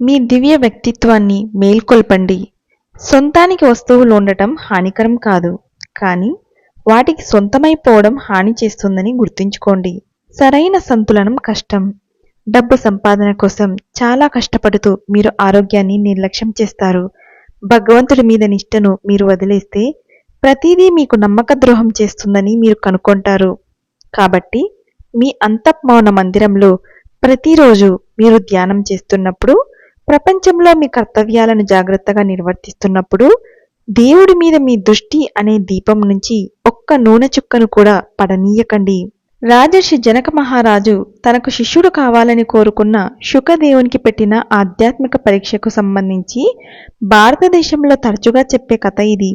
మీ దివ్య వ్యక్తిత్వాన్ని మేల్కొల్పండి. సొంతానికి వస్తువులు ఉండటం హానికరం కాదు. కానీ వాటికి సొంతమైపోవడం హాని చేస్తుందని గుర్తుంచుకోండి. సరైన సంతులనం కష్టం. డబ్బు సంపాదన కోసం చాలా కష్టపడుతూ మీరు ఆరోగ్యాన్ని నిర్లక్ష్యం చేస్తారు. భగవంతుడి మీద నిష్టను మీరు వదిలేస్తే ప్రతిదీ మీకు నమ్మక ద్రోహం చేస్తుందని మీరు కనుక్కుంటారు. కాబట్టి మీ అంతఃమౌన మందిరంలో ప్రతిరోజు మీరు ధ్యానం చేస్తున్నప్పుడు ప్రపంచంలో మీ కర్తవ్యాలను జాగ్రత్తగా నిర్వర్తిస్తున్నప్పుడు దేవుడి మీద మీ దృష్టి అనే దీపం నుంచి ఒక్క నూనె చుక్కను కూడా పడనీయకండి. రాజర్షి జనక మహారాజు తనకు శిష్యుడు కావాలని కోరుకున్న శుకదేవునికి పెట్టిన ఆధ్యాత్మిక పరీక్షకు సంబంధించి భారతదేశంలో తరచుగా చెప్పే కథ ఇది.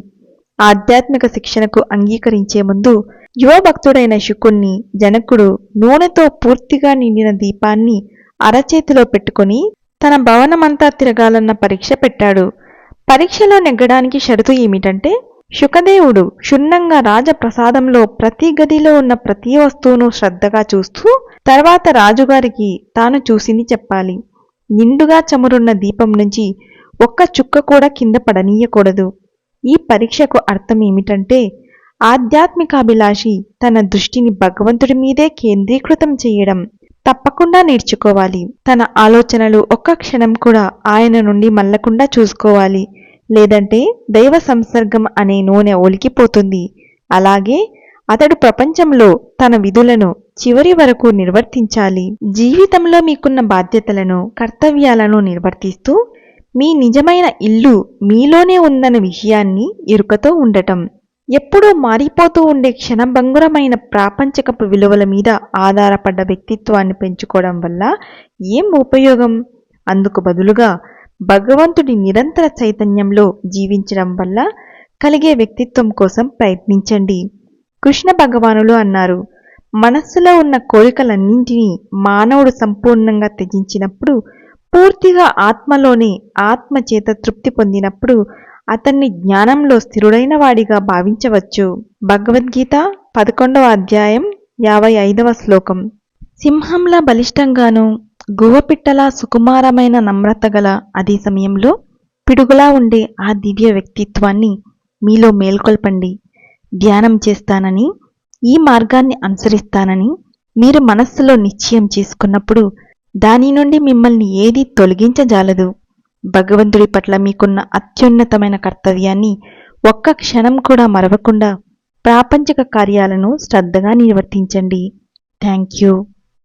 ఆధ్యాత్మిక శిక్షణకు అంగీకరించే ముందు యువ భక్తుడైన శుకుణ్ణి జనకుడు నూనెతో పూర్తిగా నిండిన దీపాన్ని అరచేతిలో పెట్టుకుని తన భవనమంతా తిరగాలన్న పరీక్ష పెట్టాడు. పరీక్షలో నెగ్గడానికి షరతు ఏమిటంటే శుకదేవుడు క్షుణ్ణంగా రాజప్రసాదంలో ప్రతి గదిలో ఉన్న ప్రతి వస్తువును శ్రద్ధగా చూస్తూ తర్వాత రాజుగారికి తాను చూసింది చెప్పాలి. నిండుగా చమురున్న దీపం నుంచి ఒక్క చుక్క కూడా కింద పడనీయకూడదు. ఈ పరీక్షకు అర్థం ఏమిటంటే ఆధ్యాత్మికాభిలాషి తన దృష్టిని భగవంతుడి మీదే కేంద్రీకృతం చేయడం. తప్పకుండా నేర్చుకోవాలి. తన ఆలోచనలు ఒక్క క్షణం కూడా ఆయన నుండి మల్లకుండా చూసుకోవాలి. లేదంటే దైవ సంసర్గం అనే నూనె ఒలికిపోతుంది. అలాగే అతడు ప్రపంచంలో తన విధులను చివరి వరకు నిర్వర్తించాలి. జీవితంలో మీకున్న బాధ్యతలను కర్తవ్యాలను నిర్వర్తిస్తూ మీ నిజమైన ఇల్లు మీలోనే ఉందన్న విషయాన్ని ఇరుకతో ఉండటం. ఎప్పుడూ మారిపోతూ ఉండే క్షణభంగురమైన ప్రాపంచకపు విలువల మీద ఆధారపడ్డ వ్యక్తిత్వాన్ని పెంచుకోవడం వల్ల ఏం ఉపయోగం? అందుకు బదులుగా భగవంతుడి నిరంతర చైతన్యంలో జీవించడం వల్ల కలిగే వ్యక్తిత్వం కోసం ప్రయత్నించండి. కృష్ణ భగవానులు అన్నారు మనస్సులో ఉన్న కోరికలన్నింటినీ మానవుడు సంపూర్ణంగా త్యజించినప్పుడు పూర్తిగా ఆత్మలోనే ఆత్మ చేత తృప్తి పొందినప్పుడు అతన్ని జ్ఞానంలో స్థిరుడైన వాడిగా భావించవచ్చు. భగవద్గీత పదకొండవ అధ్యాయం యాభై ఐదవ శ్లోకం. సింహంలా బలిష్టంగాను గువ్వపిట్టలా సుకుమారమైన నమ్రత గల అదే సమయంలో పిడుగులా ఉండే ఆ దివ్య వ్యక్తిత్వాన్ని మీలో మేల్కొల్పండి. ధ్యానం చేస్తానని ఈ మార్గాన్ని అనుసరిస్తానని మీరు మనస్సులో నిశ్చయం చేసుకున్నప్పుడు దాని నుండి మిమ్మల్ని ఏదీ తొలగించజాలదు. భగవంతుడి పట్ల మీకున్న అత్యున్నతమైన కర్తవ్యాన్ని ఒక్క క్షణం కూడా మరవకుండా ప్రాపంచిక కార్యాలను శ్రద్ధగా నిర్వర్తించండి. Thank you.